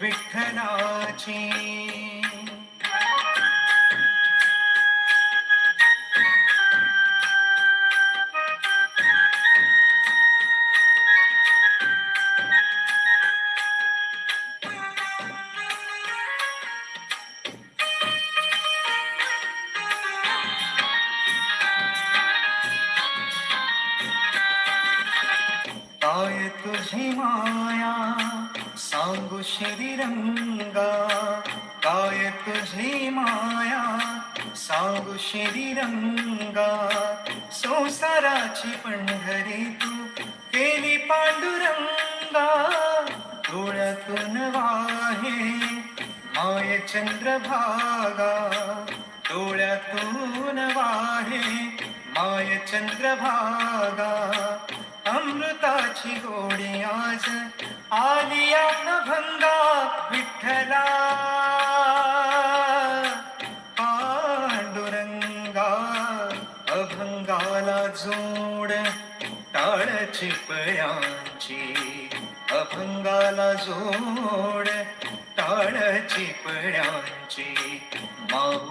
विठ्ठलाची आय चंद्रभागा अमृताची गोडी आज आलिया भंगा विठ्ठला. पांडुरंगा अभंगाला जोड टाळ चिपळ्यांची अभंगाला जोड टाळ चिपळ्यांची माऊ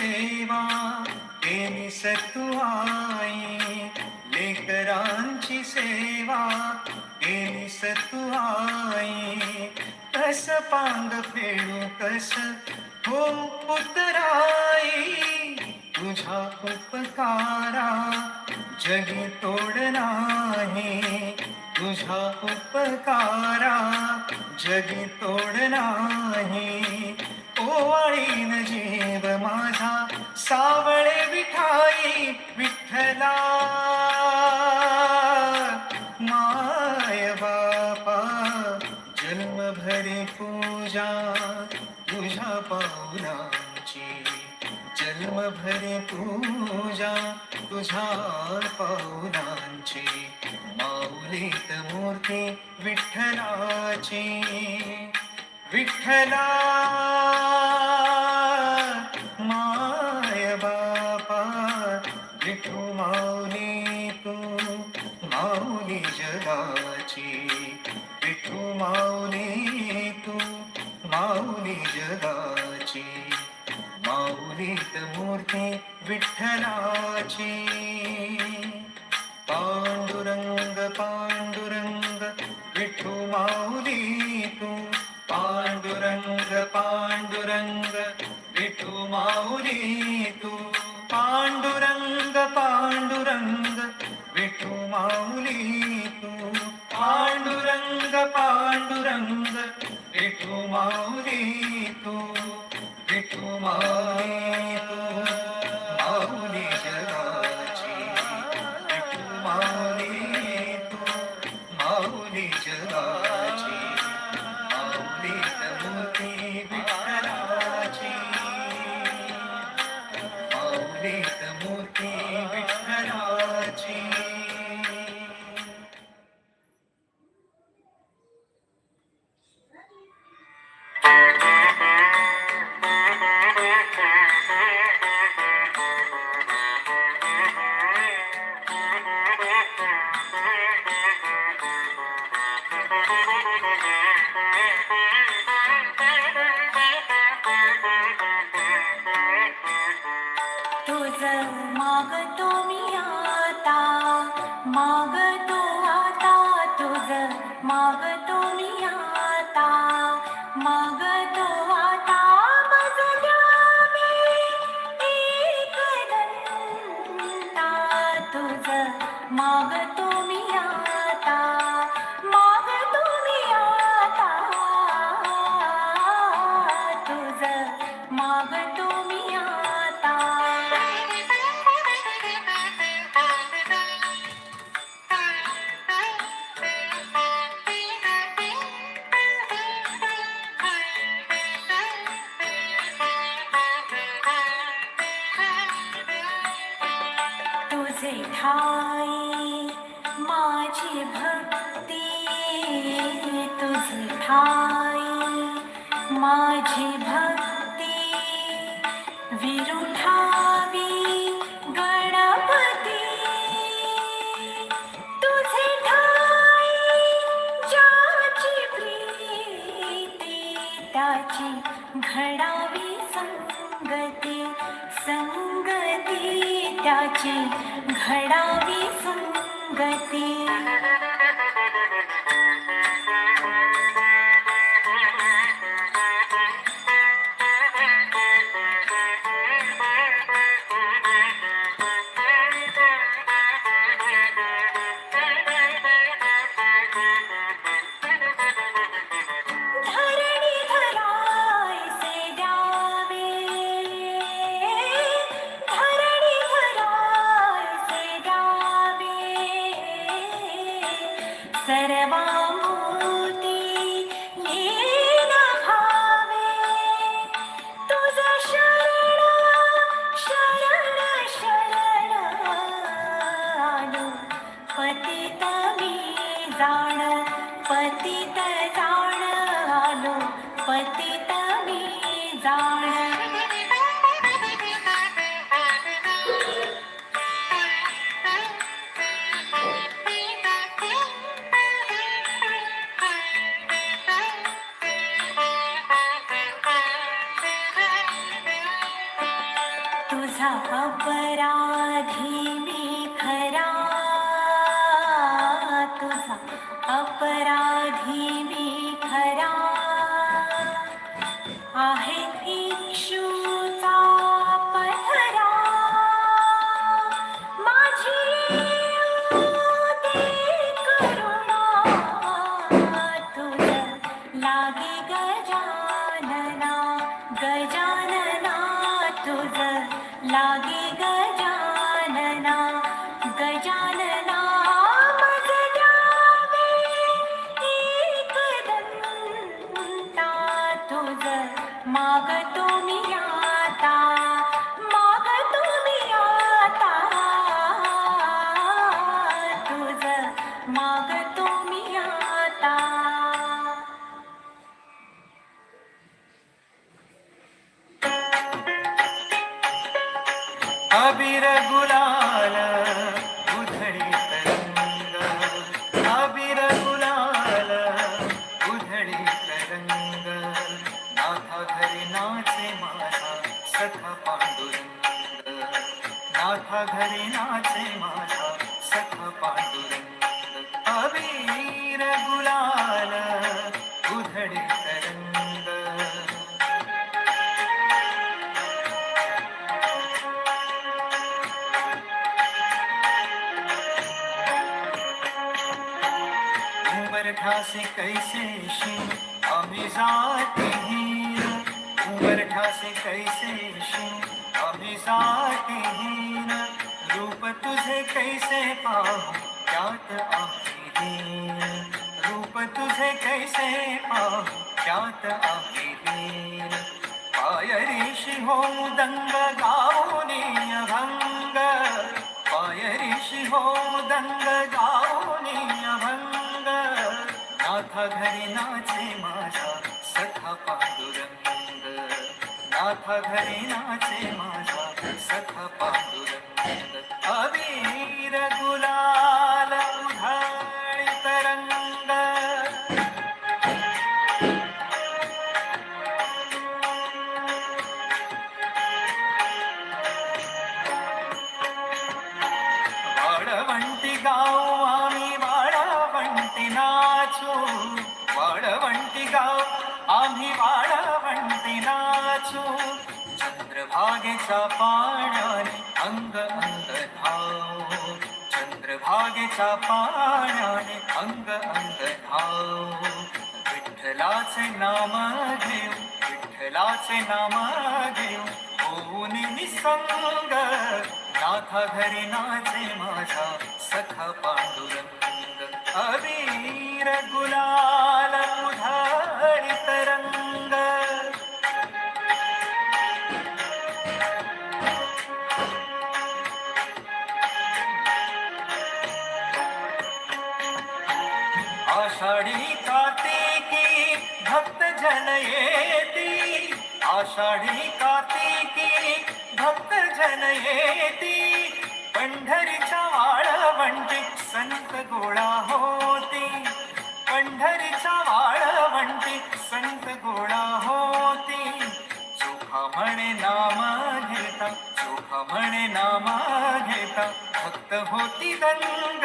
सेवा केली सतुआई लेकरांची सेवा केली सतुआई कस पांग फेडू कस हो पुतराई, तुझा उपकारा जगी तोड नाही तुझा उपकारा जगी तोड नाही ओवाळीन जीव माझा तुझ्या पाऊलांची माऊलीत मूर्ती विठ्ठलाची विठ्ठला पांडुरंग मारी तू विठू मारी तू। Thank you. high. घडावी संगती. पतित जाण आलो पतित Kabir Gula. कैसे शिव अमिजात हीर उमरठा से कैसे शिव अमिजात हीर रूप तुझे कैसे पाऊँ? क्या आखिर रूप तुझे कैसे पाऊँ? क्या आखिर पाय ऋषि हो दंग गाओ नीय भंग पाय ऋषि हो दंग गाओ नाथा घरी नाचे माझा सखा पांडुरंग. नाथा घरी नाचे माझा सखा पांडुरंग. अबीर गुला चंद्रभागेच्या पाण्याने अंग अंग धाव विठ्ठलाचे नाम घेऊ विठ्ठलाचे नाम घेऊ. होऊन निसंग नाथा घरी नाचे माझा सखा आषाढी कार्तिकी, भक्त जन येती पंढरीच्या वाळवंटी संत गोळा होती. पंढरीच्या वाळवंटी संत गोळा होती. चोखा म्हणे नाम घेता चोखा म्हणे नाम घेता. भक्त होती दंग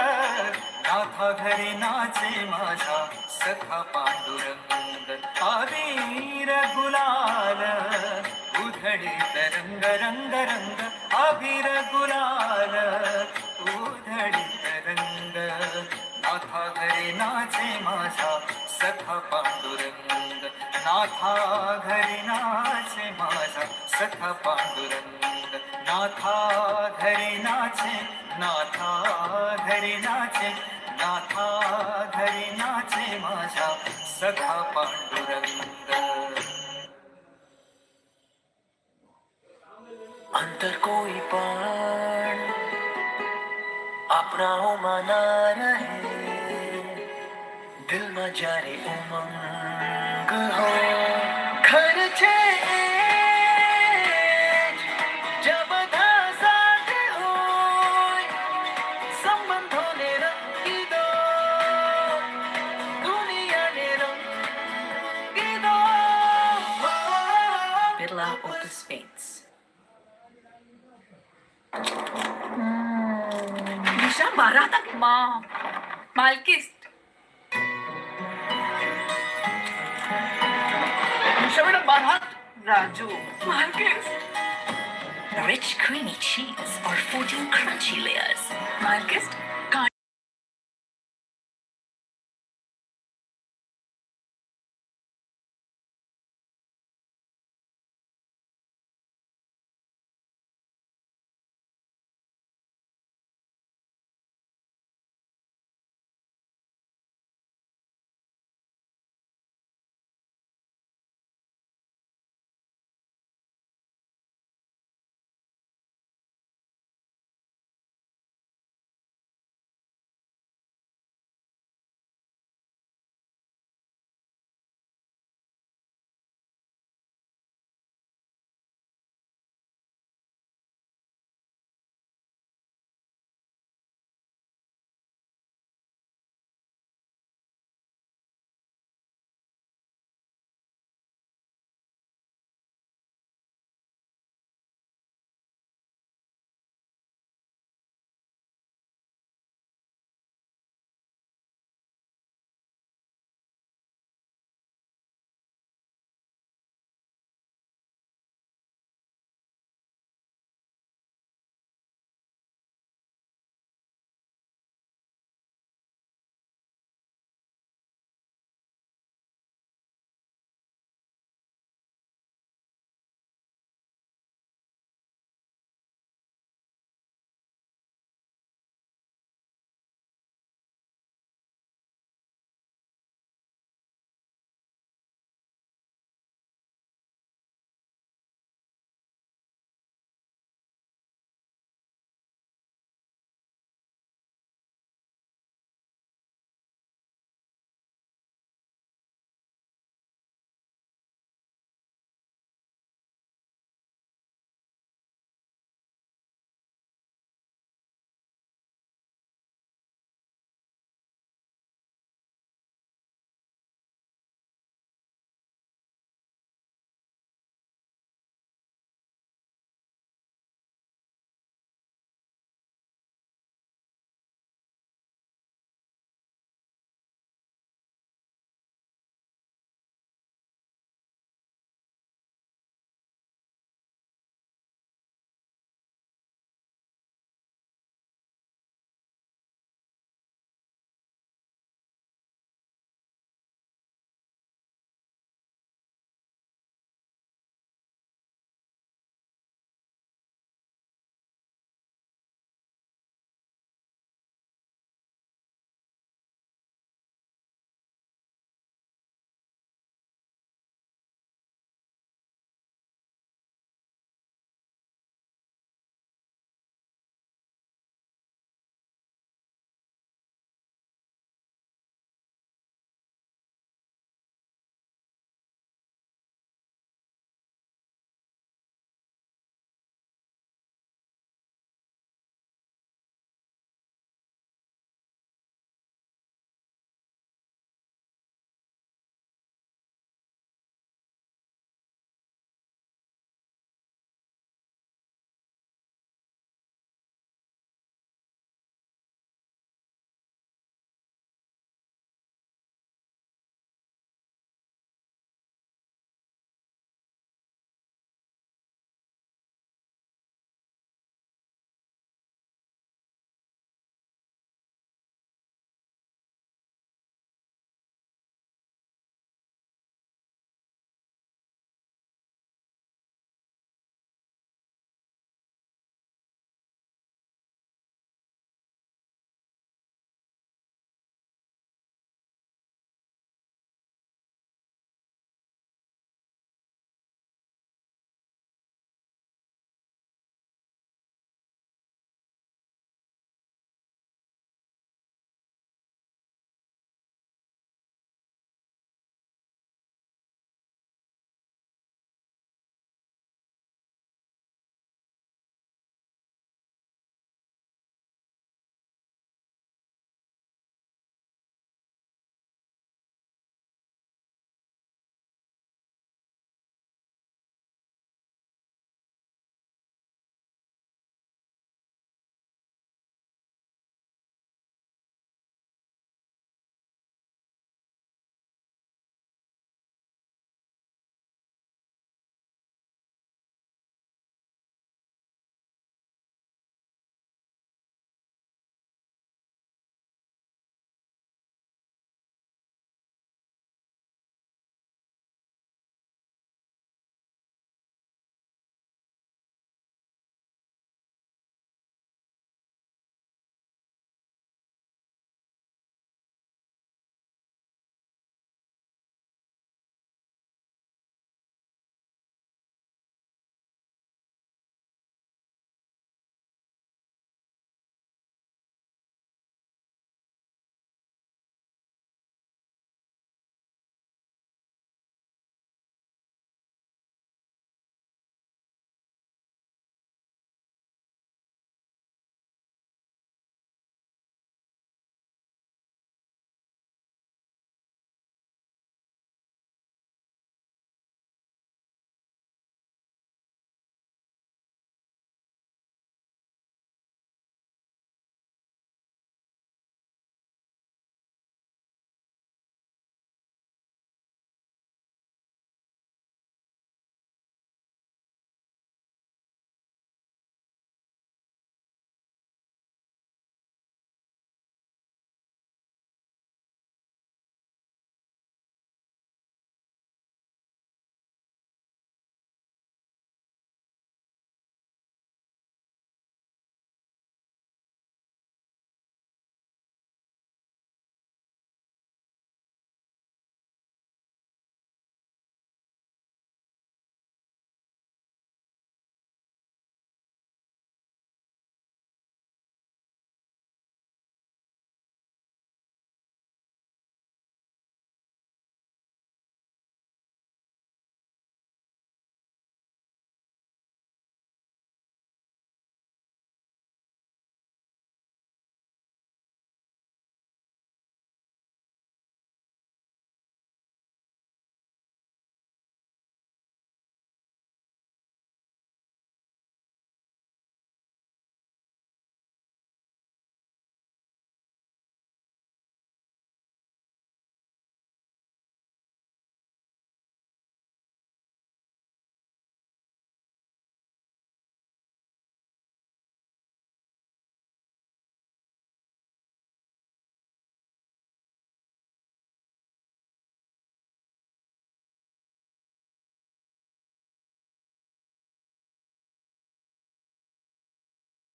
नाथा घरी नाचे माझा, सखा पांडुरंग अबीर गुलाल उधळीत रंग रंग रंग अबीर गुलाल उधळीत रंग। नाथा घरी नाचे माझा सखा पांडुरंग। नाथा घरी नाचे माझा सखा पांडुरंग। नाथा घरी नाचे नाथा घरी नाचे घरी नाचे सखा पांडुरंग। अंतर कोई पण अपना हो माना रहे, दिल में जारे उमंग हो। Para tak mom. Malkist. Shavana Raju. Malkist. Rich creamy cheese or 14 crunchy layers. Malkist.